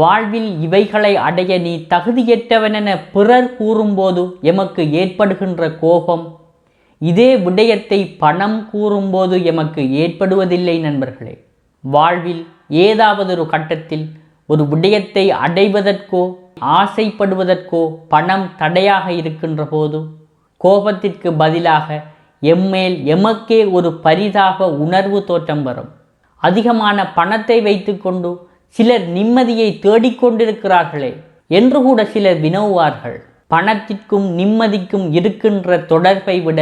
வாழ்வில் இவைகளை அடைய நீ தகுதியற்றவனென பிறர் கூறும்போது எமக்கு ஏற்படுகின்ற கோபம். இதே விடயத்தை பணம் கூறும்போது எமக்கு ஏற்படுவதில்லை நண்பர்களே. வாழ்வில் ஏதாவது ஒரு கட்டத்தில் ஒரு விடயத்தை அடைவதற்கோ ஆசைப்படுவதற்கோ பணம் தடையாக இருக்கின்ற போது கோபத்திற்கு பதிலாக எம்மேல் எமக்கே ஒரு பரிதாப உணர்வு தோற்றம் வரும். அதிகமான பணத்தை வைத்துக்கொண்டு சிலர் நிம்மதியை தேடிக்கொண்டிருக்கிறார்களே என்று கூட சிலர் வினவுவார்கள். பணத்திற்கும் நிம்மதிக்கும் இருக்கின்ற தொடர்பை விட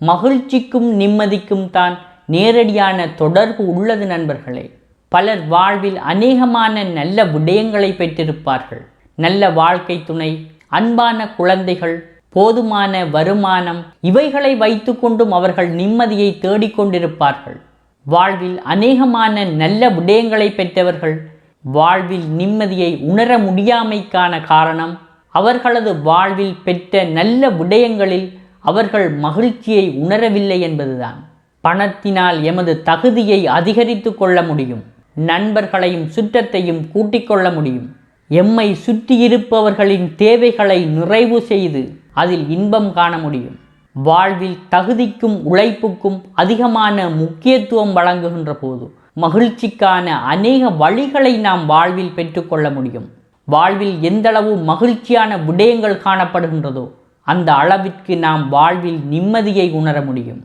மகிழ்ச்சிக்கும் நிம்மதிக்கும் தான் நேரடியான தொடர்பு உள்ளது நண்பர்களே. பலர் வாழ்வில் அநேகமான நல்ல விடயங்களை பெற்றிருப்பார்கள். நல்ல வாழ்க்கை துணை அன்பான குழந்தைகள் போதுமான வருமானம் இவைகளை வைத்துக்கொண்டும் அவர்கள் நிம்மதியை தேடிக்கொண்டிருப்பார்கள் வாழ்வில் அநேகமான நல்ல விடயங்களை பெற்றவர்கள் வாழ்வில் நிம்மதியை உணர முடியாமைக்கான காரணம் அவர்களது வாழ்வில் பெற்ற நல்ல விடயங்களில் அவர்கள் மகிழ்ச்சியை உணரவில்லை என்பதுதான். பணத்தினால் எமது தகுதியை அதிகரித்து கொள்ள முடியும். நண்பர்களையும் சுற்றத்தையும் கூட்டிக் கொள்ள முடியும். எம்மை சுற்றியிருப்பவர்களின் தேவைகளை நிறைவு செய்து அதில் இன்பம் காண முடியும். வாழ்வில் தகுதிக்கும் உழைப்புக்கும் அதிகமான முக்கியத்துவம் வழங்குகின்ற போது மகிழ்ச்சிக்கான அநேக வழிகளை நாம் வாழ்வில் பெற்றுக்கொள்ள முடியும். வாழ்வில் எந்தளவு மகிழ்ச்சியான விடயங்கள் காணப்படுகின்றதோ அந்த அளவிற்கு நாம் வாழ்வில் நிம்மதியை உணர முடியும்.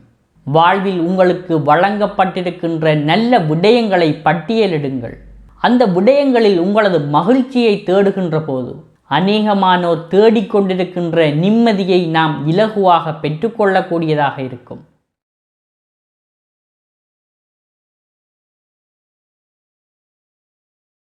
வாழ்வில் உங்களுக்கு வழங்கப்பட்டிருக்கின்ற நல்ல விடயங்களை பட்டியலிடுங்கள். அந்த விடயங்களில் உங்களது மகிழ்ச்சியை தேடுகின்ற போது அநேகமானோர் தேடிக்கொண்டிருக்கின்ற நிம்மதியை நாம் இலகுவாக பெற்றுக்கொள்ளக்கூடியதாக இருக்கும்.